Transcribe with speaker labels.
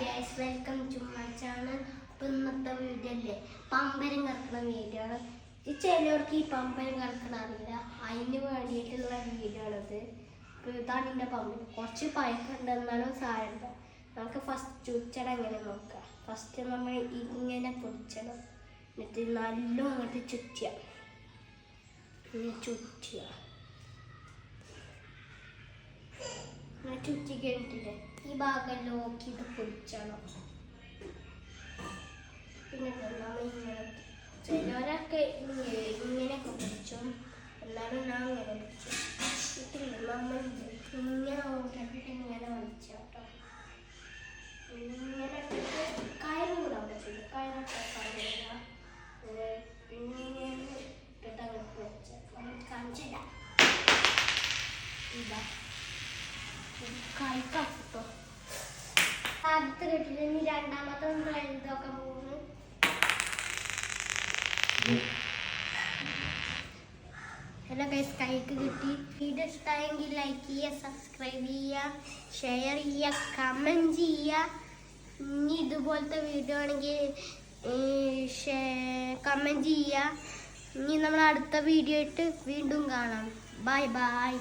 Speaker 1: Guys welcome to my channel അപ്പം ഇന്നത്തെ video അല്ലേ? പമ്പരം കറക്കുന്ന വീഡിയോ ആണ്. ഈ ചിലവർക്ക് ഈ പമ്പരം കറക്കണ അറിയില്ല. അതിന് വേണ്ടിയിട്ടുള്ള വീഡിയോ ആണത്. അപ്പോൾ ഇതാണ് എന്റെ പമ്പരം. കുറച്ച് പഴക്കുണ്ട് എന്നാലും സാരമില്ല. നമുക്ക് ഫസ്റ്റ് ചുച്ചട എങ്ങനെ നോക്കാം. ഫസ്റ്റ് നമ്മൾ ഇങ്ങനെ പൊടിച്ചണം. എന്നിട്ട് നല്ല അങ്ങോട്ട് ചുറ്റിയ. ഇങ്ങനെ ചുറ്റുക ഇങ്ങനെ ചുറ്റി കഴിഞ്ഞിട്ടില്ലേ ഈ ഭാഗം ലോക്ക് ഇത് പിന്നെ ചിലവരൊക്കെ ഇങ്ങനെ ഇങ്ങനെയൊക്കെ പൊടിച്ചും എന്നാലും ഞാൻ അങ്ങനെ നമ്മൾ ഇങ്ങനെ കയറും കൂടെ കയറൊക്കെ കാണിച്ചില്ല ഇതാ. കഴിക്കാട്ടോ ആദ്യത്തെ കെട്ടിട്ട് ഇനി രണ്ടാമത്തെ ഒന്ന് എഴുതൊക്കെ പോകുന്നു. ഹലോ ഗൈസ് കൈക്ക് കിട്ടി. വീഡിയോ ഇഷ്ടമായെങ്കിൽ ലൈക്ക് ചെയ്യുക സബ്സ്ക്രൈബ് ചെയ്യുക ഷെയർ ചെയ്യുക കമന്റ് ചെയ്യുക. ഇനി ഇതുപോലത്തെ വീഡിയോ ആണെങ്കിൽ കമന്റ് ചെയ്യുക. ഇനി നമ്മൾ അടുത്ത വീഡിയോ ഇട്ട് വീണ്ടും കാണാം. Bye bye